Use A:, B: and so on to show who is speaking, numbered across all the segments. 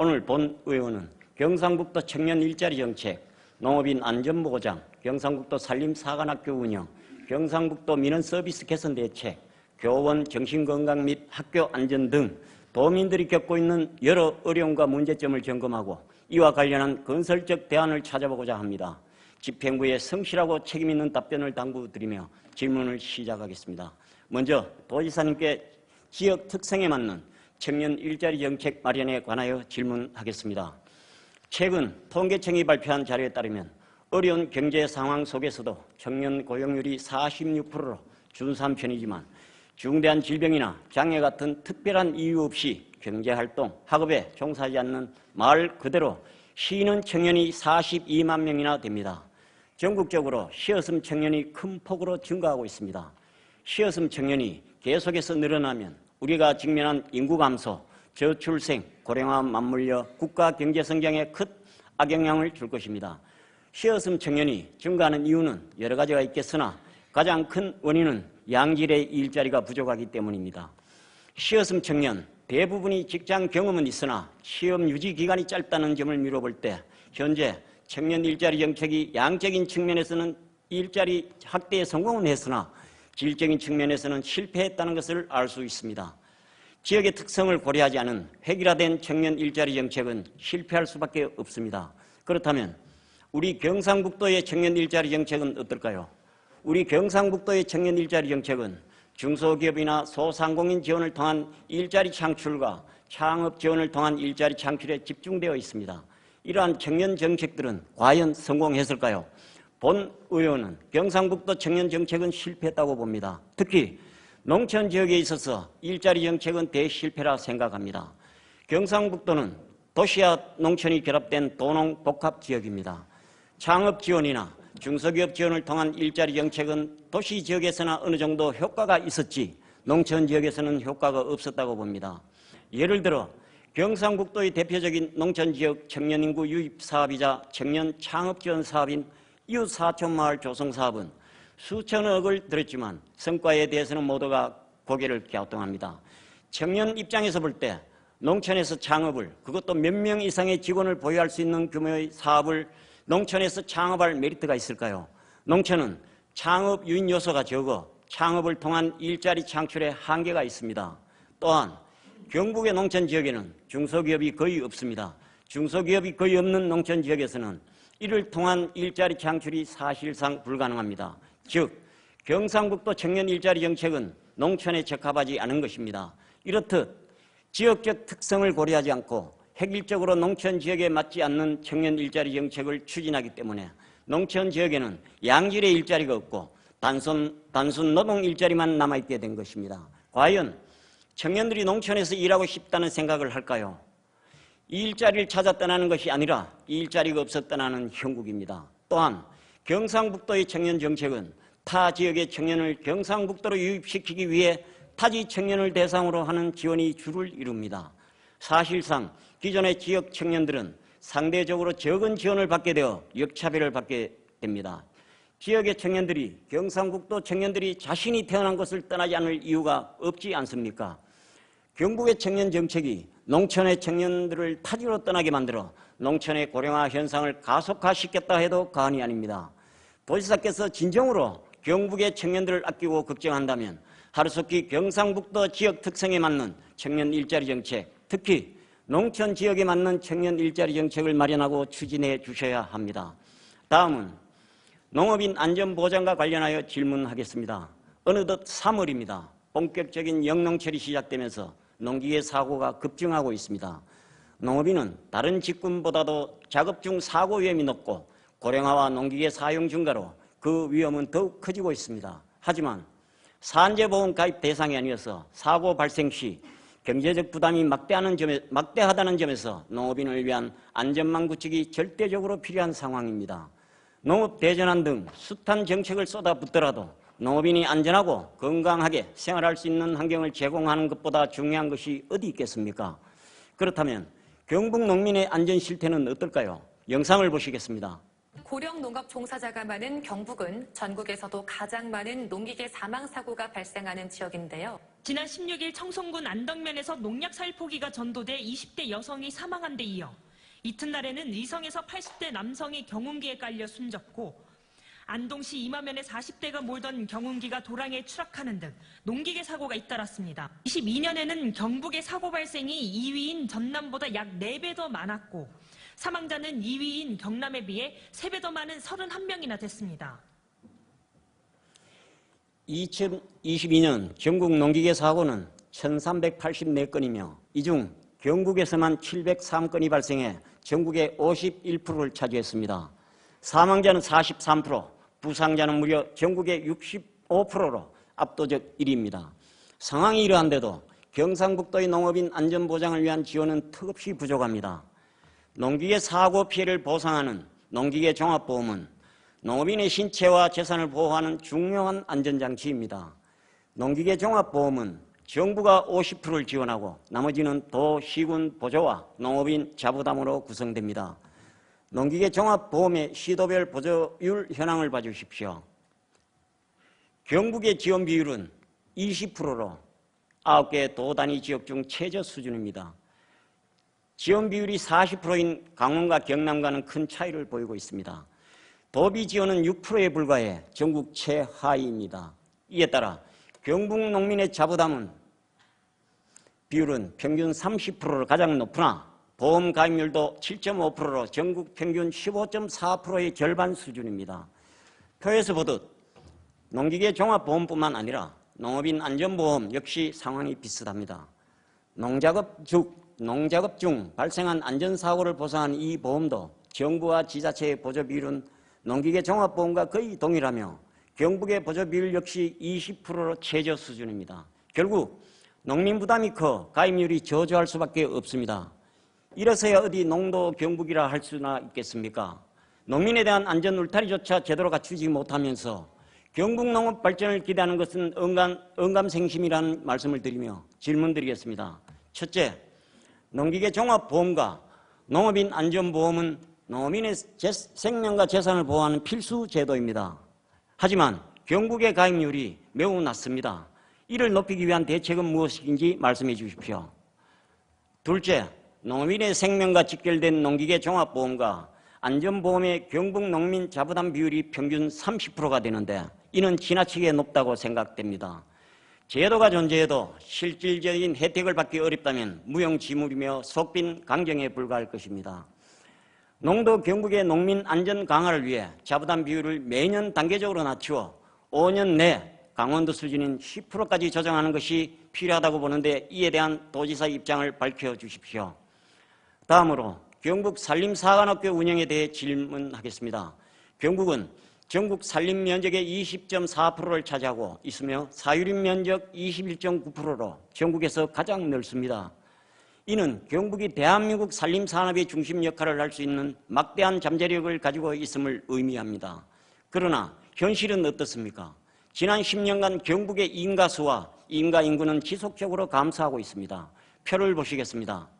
A: 오늘 본 의원은 경상북도 청년 일자리 정책, 농업인 안전보장, 경상북도 산림사관학교 운영, 경상북도 민원 서비스 개선 대책, 교원 정신건강 및 학교 안전 등 도민들이 겪고 있는 여러 어려움과 문제점을 점검하고 이와 관련한 건설적 대안을 찾아보고자 합니다. 집행부의 성실하고 책임있는 답변을 당부드리며 질문을 시작하겠습니다. 먼저 도지사님께 지역 특성에 맞는 청년 일자리 정책 마련에 관하여 질문하겠습니다. 최근 통계청이 발표한 자료에 따르면 어려운 경제 상황 속에서도 청년 고용률이 46%로 준수한 편이지만 중대한 질병이나 장애 같은 특별한 이유 없이 경제활동, 학업에 종사하지 않는 말 그대로 쉬는 청년이 42만 명이나 됩니다. 전국적으로 쉬었음 청년이 큰 폭으로 증가하고 있습니다. 쉬었음 청년이 계속해서 늘어나면 우리가 직면한 인구 감소, 저출생, 고령화 맞물려 국가 경제 성장에 큰 악영향을 줄 것입니다. 쉬었음 청년이 증가하는 이유는 여러 가지가 있겠으나 가장 큰 원인은 양질의 일자리가 부족하기 때문입니다. 쉬었음 청년 대부분이 직장 경험은 있으나 시험 유지 기간이 짧다는 점을 미뤄볼 때 현재 청년 일자리 정책이 양적인 측면에서는 일자리 확대에 성공은 했으나 질적인 측면에서는 실패했다는 것을 알 수 있습니다. 지역의 특성을 고려하지 않은 획일화된 청년 일자리 정책은 실패할 수밖에 없습니다. 그렇다면 우리 경상북도의 청년 일자리 정책은 어떨까요? 우리 경상북도의 청년 일자리 정책은 중소기업이나 소상공인 지원을 통한 일자리 창출과 창업 지원을 통한 일자리 창출에 집중되어 있습니다. 이러한 청년 정책들은 과연 성공했을까요? 본 의원은 경상북도 청년 정책은 실패했다고 봅니다. 특히 농촌 지역에 있어서 일자리 정책은 대실패라 생각합니다. 경상북도는 도시와 농촌이 결합된 도농 복합 지역입니다. 창업 지원이나 중소기업 지원을 통한 일자리 정책은 도시 지역에서나 어느 정도 효과가 있었지 농촌 지역에서는 효과가 없었다고 봅니다. 예를 들어 경상북도의 대표적인 농촌 지역 청년 인구 유입 사업이자 청년 창업 지원 사업인 이웃 사촌 마을 조성 사업은 수천억을 들였지만 성과에 대해서는 모두가 고개를 갸우뚱합니다. 청년 입장에서 볼 때 농촌에서 창업을 그것도 몇 명 이상의 직원을 보유할 수 있는 규모의 사업을 농촌에서 창업할 메리트가 있을까요? 농촌은 창업 유인 요소가 적어 창업을 통한 일자리 창출에 한계가 있습니다. 또한 경북의 농촌 지역에는 중소기업이 거의 없습니다. 중소기업이 거의 없는 농촌 지역에서는 이를 통한 일자리 창출이 사실상 불가능합니다. 즉 경상북도 청년 일자리 정책은 농촌에 적합하지 않은 것입니다. 이렇듯 지역적 특성을 고려하지 않고 획일적으로 농촌 지역에 맞지 않는 청년 일자리 정책을 추진하기 때문에 농촌 지역에는 양질의 일자리가 없고 단순, 단순 노동 일자리만 남아있게 된 것입니다. 과연 청년들이 농촌에서 일하고 싶다는 생각을 할까요? 이 일자리를 찾아 떠나는 것이 아니라 이 일자리가 없어 떠나는 형국입니다. 또한 경상북도의 청년 정책은 타 지역의 청년을 경상북도로 유입시키기 위해 타지 청년을 대상으로 하는 지원이 주를 이룹니다. 사실상 기존의 지역 청년들은 상대적으로 적은 지원을 받게 되어 역차별을 받게 됩니다. 지역의 청년들이 경상북도 청년들이 자신이 태어난 곳을 떠나지 않을 이유가 없지 않습니까? 경북의 청년 정책이 농촌의 청년들을 타지로 떠나게 만들어 농촌의 고령화 현상을 가속화시켰다 해도 과언이 아닙니다. 도지사께서 진정으로 경북의 청년들을 아끼고 걱정한다면 하루속히 경상북도 지역 특성에 맞는 청년 일자리 정책, 특히 농촌 지역에 맞는 청년 일자리 정책을 마련하고 추진해 주셔야 합니다. 다음은 농업인 안전보장과 관련하여 질문하겠습니다. 어느덧 3월입니다. 본격적인 영농철이 시작되면서 농기계 사고가 급증하고 있습니다. 농업인은 다른 직군보다도 작업 중 사고 위험이 높고 고령화와 농기계 사용 증가로 그 위험은 더욱 커지고 있습니다. 하지만 산재보험 가입 대상이 아니어서 사고 발생 시 경제적 부담이 막대하는 점에, 막대하다는 점에서 농업인을 위한 안전망 구축이 절대적으로 필요한 상황입니다. 농업 대전환 등 숱한 정책을 쏟아붓더라도 농업인이 안전하고 건강하게 생활할 수 있는 환경을 제공하는 것보다 중요한 것이 어디 있겠습니까? 그렇다면 경북 농민의 안전 실태는 어떨까요? 영상을 보시겠습니다.
B: 고령 농업 종사자가 많은 경북은 전국에서도 가장 많은 농기계 사망 사고가 발생하는 지역인데요.
C: 지난 16일 청송군 안덕면에서 농약 살포기가 전도돼 20대 여성이 사망한 데 이어 이튿날에는 의성에서 80대 남성이 경운기에 깔려 숨졌고 안동시 이마면에 40대가 몰던 경운기가 도랑에 추락하는 등 농기계 사고가 잇따랐습니다. 22년에는 경북의 사고 발생이 2위인 전남보다 약 4배 더 많았고 사망자는 2위인 경남에 비해 3배 더 많은 31명이나 됐습니다.
A: 2022년 전국 농기계 사고는 1384건이며 이 중 경북에서만 703건이 발생해 전국의 51%를 차지했습니다. 사망자는 43%, 부상자는 무려 전국의 65%로 압도적 1위입니다. 상황이 이러한데도 경상북도의 농업인 안전보장을 위한 지원은 턱없이 부족합니다. 농기계 사고 피해를 보상하는 농기계 종합보험은 농업인의 신체와 재산을 보호하는 중요한 안전장치입니다. 농기계 종합보험은 정부가 50%를 지원하고 나머지는 도, 시군 보조와 농업인 자부담으로 구성됩니다. 농기계 종합보험의 시도별 보조율 현황을 봐주십시오. 경북의 지원 비율은 20%로 9개 도단위 지역 중 최저 수준입니다. 지원 비율이 40%인 강원과 경남과는 큰 차이를 보이고 있습니다. 도비 지원은 6%에 불과해 전국 최하위입니다. 이에 따라 경북 농민의 자부담은 비율은 평균 30%로 가장 높으나 보험 가입률도 7.5%로 전국 평균 15.4%의 절반 수준입니다. 표에서 보듯 농기계 종합보험뿐만 아니라 농업인 안전보험 역시 상황이 비슷합니다. 농작업 중, 농작업 중 발생한 안전사고를 보상한 이 보험도 정부와 지자체의 보조 비율은 농기계 종합보험과 거의 동일하며 경북의 보조 비율 역시 20%로 최저 수준입니다. 결국 농민 부담이 커 가입률이 저조할 수밖에 없습니다. 이래서야 어디 농도 경북이라 할 수나 있겠습니까? 농민에 대한 안전 울타리조차 제대로 갖추지 못하면서 경북 농업 발전을 기대하는 것은 언감, 언감생심이라는 말씀을 드리며 질문드리겠습니다. 첫째, 농기계 종합보험과 농업인 안전보험은 농민의 제, 생명과 재산을 보호하는 필수 제도입니다. 하지만 경북의 가입률이 매우 낮습니다. 이를 높이기 위한 대책은 무엇인지 말씀해 주십시오. 둘째, 농민의 생명과 직결된 농기계 종합보험과 안전보험의 경북 농민 자부담 비율이 평균 30%가 되는데 이는 지나치게 높다고 생각됩니다. 제도가 존재해도 실질적인 혜택을 받기 어렵다면 무용지물이며 속빈 강정에 불과할 것입니다. 농도 경북의 농민 안전 강화를 위해 자부담 비율을 매년 단계적으로 낮추어 5년 내 강원도 수준인 10%까지 조정하는 것이 필요하다고 보는데 이에 대한 도지사 입장을 밝혀 주십시오. 다음으로 경북 산림사관학교 운영에 대해 질문하겠습니다. 경북은 전국 산림 면적의 20.4%를 차지하고 있으며 사유림 면적 21.9%로 전국에서 가장 넓습니다. 이는 경북이 대한민국 산림 산업의 중심 역할을 할 수 있는 막대한 잠재력을 가지고 있음을 의미합니다. 그러나 현실은 어떻습니까? 지난 10년간 경북의 인가 수와 인가 인구는 지속적으로 감소하고 있습니다. 표를 보시겠습니다.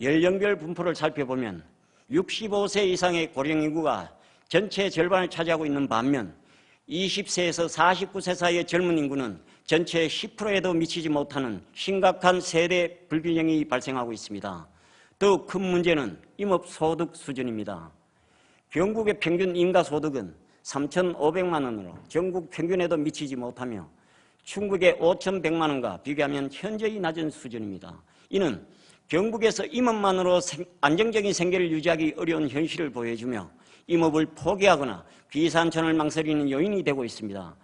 A: 연령별 분포를 살펴보면 65세 이상의 고령 인구가 전체 절반을 차지하고 있는 반면 20세에서 49세 사이의 젊은 인구는 전체의 10%에도 미치지 못하는 심각한 세대 불균형이 발생하고 있습니다. 더욱 큰 문제는 임업소득 수준입니다. 경북의 평균 인가소득은 3,500만 원으로 전국 평균에도 미치지 못하며 충북의 5,100만 원과 비교하면 현저히 낮은 수준입니다. 이는 경북에서 임업만으로 안정적인 생계를 유지하기 어려운 현실을 보여주며 임업을 포기하거나 귀산천을 망설이는 요인이 되고 있습니다.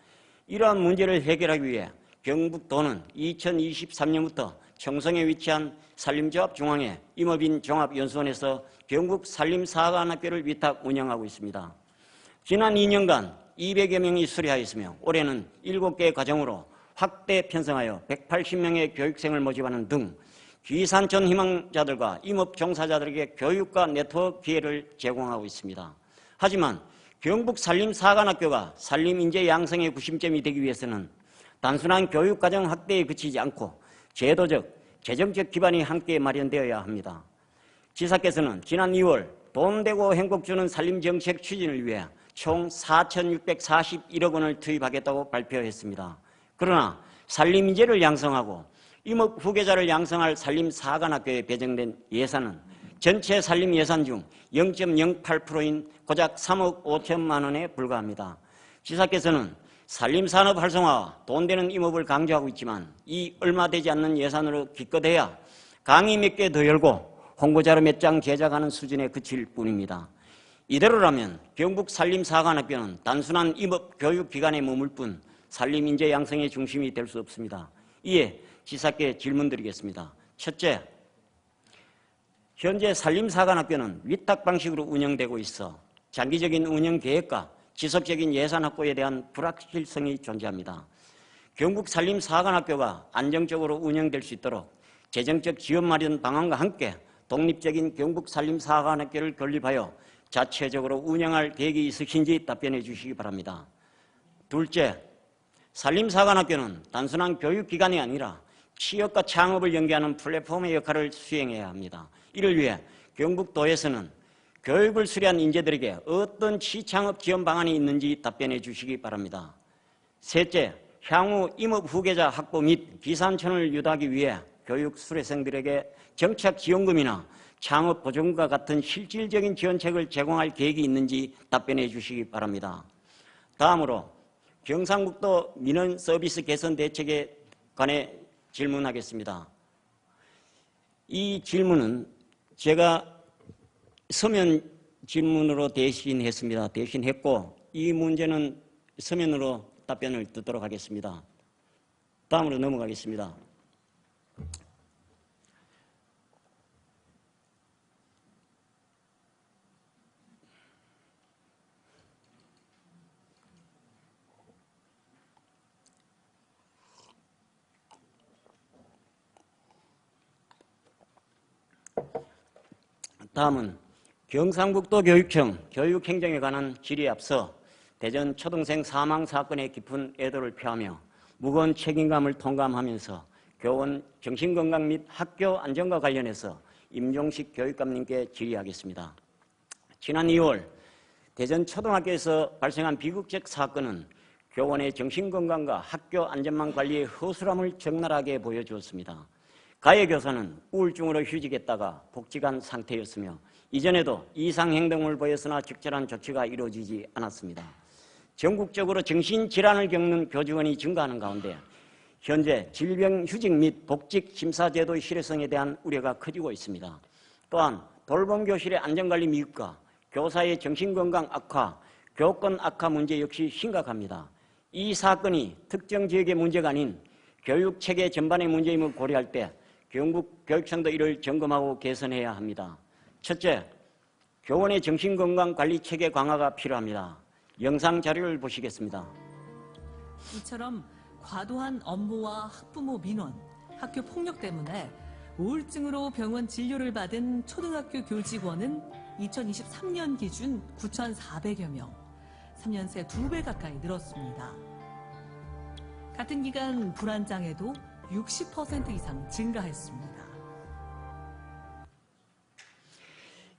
A: 이러한 문제를 해결하기 위해 경북도는 2023년부터 청성에 위치한 산림조합 중앙회 임업인 종합연수원에서 경북 산림사관학교를 위탁 운영하고 있습니다. 지난 2년간 200여 명이 수료하였으며 올해는 7개 과정으로 확대 편성하여 180명의 교육생을 모집하는 등 귀산천 희망자들과 임업 종사자들에게 교육과 네트워크 기회를 제공하고 있습니다. 하지만 경북 산림 사관학교가 산림 인재 양성의 구심점이 되기 위해서는 단순한 교육과정 확대에 그치지 않고 제도적, 재정적 기반이 함께 마련되어야 합니다. 지사께서는 지난 2월 돈 되고 행복 주는 살림 정책 추진을 위해 총 4,641억 원을 투입하겠다고 발표했습니다. 그러나 살림인재를 양성하고 임업 후계자를 양성할 살림 사관학교에 배정된 예산은 전체 살림 예산 중 0.08%인 고작 3억 5천만 원에 불과합니다. 지사께서는 살림산업 활성화와 돈 되는 임업을 강조하고 있지만 이 얼마 되지 않는 예산으로 기껏해야 강의 몇 개 더 열고 홍보자료 몇 장 제작하는 수준에 그칠 뿐입니다. 이대로라면 경북 산림사관학교는 단순한 임업 교육 기관에 머물 뿐 산림 인재 양성의 중심이 될 수 없습니다. 이에 지사께 질문드리겠습니다. 첫째, 현재 산림사관학교는 위탁 방식으로 운영되고 있어 장기적인 운영 계획과 지속적인 예산 확보에 대한 불확실성이 존재합니다. 경북 산림사관학교가 안정적으로 운영될 수 있도록 재정적 지원 마련 방안과 함께 독립적인 경북 산림사관학교를 건립하여 자체적으로 운영할 계획이 있으신지 답변해 주시기 바랍니다. 둘째, 산림사관학교는 단순한 교육기관이 아니라 취업과 창업을 연계하는 플랫폼의 역할을 수행해야 합니다. 이를 위해 경북도에서는 교육을 수료한 인재들에게 어떤 취창업 지원 방안이 있는지 답변해 주시기 바랍니다. 셋째, 향후 임업 후계자 확보 및 기산천을 유도하기 위해 교육 수료생들에게 정착 지원금이나 창업 보조금과 같은 실질적인 지원책을 제공할 계획이 있는지 답변해 주시기 바랍니다. 다음으로 경상북도 민원 서비스 개선 대책에 관해 질문하겠습니다. 이 질문은 제가 서면 질문으로 대신했습니다. 대신했고 이 문제는 서면으로 답변을 듣도록 하겠습니다. 다음으로 넘어가겠습니다. 다음은 경상북도 교육청 교육행정에 관한 질의에 앞서 대전 초등생 사망 사건의 깊은 애도를 표하며 무거운 책임감을 통감하면서 교원 정신건강 및 학교 안전과 관련해서 임종식 교육감님께 질의하겠습니다. 지난 2월 대전 초등학교에서 발생한 비극적 사건은 교원의 정신건강과 학교 안전망 관리의 허술함을 적나라하게 보여주었습니다. 가해 교사는 우울증으로 휴직했다가 복직한 상태였으며 이전에도 이상 행동을 보였으나 적절한 조치가 이루어지지 않았습니다. 전국적으로 정신질환을 겪는 교직원이 증가하는 가운데 현재 질병 휴직 및 복직 심사 제도의 실효성에 대한 우려가 커지고 있습니다. 또한 돌봄 교실의 안전관리 미흡과 교사의 정신건강 악화, 교권 악화 문제 역시 심각합니다. 이 사건이 특정 지역의 문제가 아닌 교육 체계 전반의 문제임을 고려할 때 경북 교육청도 이를 점검하고 개선해야 합니다. 첫째, 교원의 정신건강 관리 체계 강화가 필요합니다. 영상 자료를 보시겠습니다.
D: 이처럼 과도한 업무와 학부모 민원, 학교 폭력 때문에 우울증으로 병원 진료를 받은 초등학교 교직원은 2023년 기준 9,400여 명, 3년 새 2배 가까이 늘었습니다. 같은 기간 불안장애도 60% 이상 증가했습니다.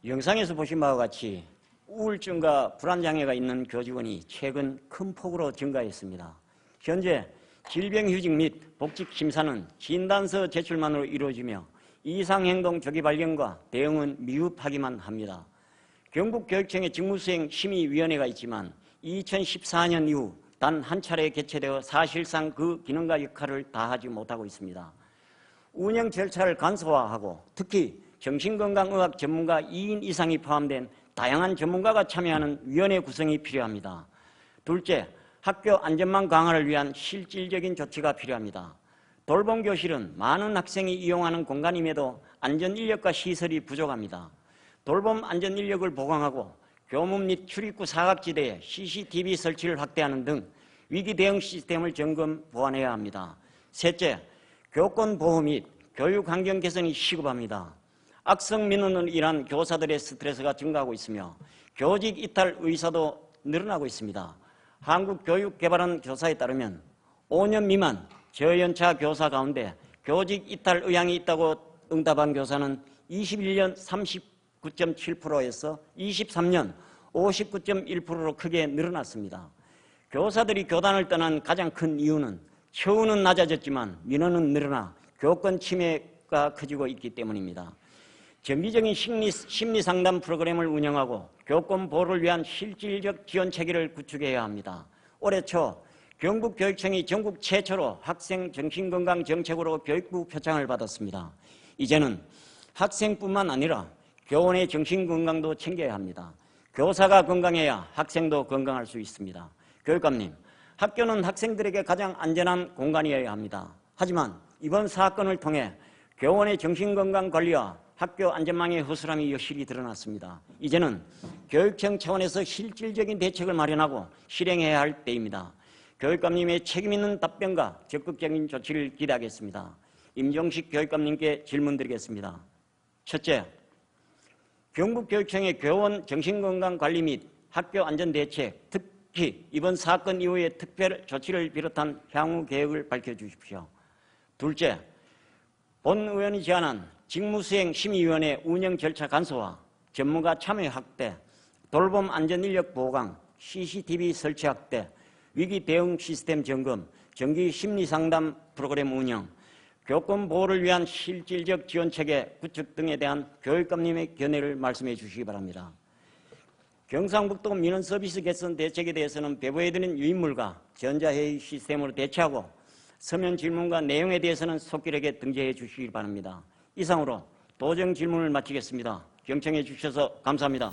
A: 영상에서 보신 바와 같이 우울증과 불안장애가 있는 교직원이 최근 큰 폭으로 증가했습니다. 현재 질병휴직 및 복직 심사는 진단서 제출만으로 이루어지며 이상행동 조기 발견과 대응은 미흡하기만 합니다. 경북교육청의 직무수행 심의위원회가 있지만 2014년 이후 단 한 차례 개최되어 사실상 그 기능과 역할을 다하지 못하고 있습니다. 운영 절차를 간소화하고 특히 정신건강의학 전문가 2인 이상이 포함된 다양한 전문가가 참여하는 위원회 구성이 필요합니다. 둘째, 학교 안전망 강화를 위한 실질적인 조치가 필요합니다. 돌봄 교실은 많은 학생이 이용하는 공간임에도 안전 인력과 시설이 부족합니다. 돌봄 안전 인력을 보강하고 교문 및 출입구 사각지대에 CCTV 설치를 확대하는 등 위기 대응 시스템을 점검 보완해야 합니다. 셋째, 교권 보호 및 교육 환경 개선이 시급합니다. 악성 민원으로 인한 교사들의 스트레스가 증가하고 있으며 교직 이탈 의사도 늘어나고 있습니다. 한국교육개발원 조사에 따르면 5년 미만 저연차 교사 가운데 교직 이탈 의향이 있다고 응답한 교사는 21년 49.7%에서 23년 59.1%로 크게 늘어났습니다. 교사들이 교단을 떠난 가장 큰 이유는 처우는 낮아졌지만 민원은 늘어나 교권 침해가 커지고 있기 때문입니다. 정기적인 심리, 심리 상담 프로그램을 운영하고 교권 보호를 위한 실질적 지원 체계를 구축해야 합니다. 올해 초 경북교육청이 전국 최초로 학생 정신건강 정책으로 교육부 표창을 받았습니다. 이제는 학생뿐만 아니라 교원의 정신 건강도 챙겨야 합니다. 교사가 건강해야 학생도 건강할 수 있습니다. 교육감님, 학교는 학생들에게 가장 안전한 공간이어야 합니다. 하지만 이번 사건을 통해 교원의 정신건강 관리와 학교 안전망의 허술함이 여실히 드러났습니다. 이제는 교육청 차원에서 실질적인 대책을 마련하고 실행해야 할 때입니다. 교육감님의 책임있는 답변과 적극적인 조치를 기대하겠습니다. 임종식 교육감님께 질문드리겠습니다. 첫째, 경북교육청의 교원 정신건강관리 및 학교 안전대책, 특히 이번 사건 이후의 특별 조치를 비롯한 향후 계획을 밝혀주십시오. 둘째, 본 의원이 제안한 직무수행 심의위원회 운영 절차 간소화, 전문가 참여 확대, 돌봄 안전 인력 보강, CCTV 설치 확대, 위기 대응 시스템 점검, 정기 심리 상담 프로그램 운영, 교권 보호를 위한 실질적 지원 체계 구축 등에 대한 교육감님의 견해를 말씀해 주시기 바랍니다. 경상북도 민원 서비스 개선 대책에 대해서는 배부해드린 유인물과 전자회의 시스템으로 대체하고 서면 질문과 내용에 대해서는 속기록에 등재해 주시기 바랍니다. 이상으로 도정 질문을 마치겠습니다. 경청해 주셔서 감사합니다.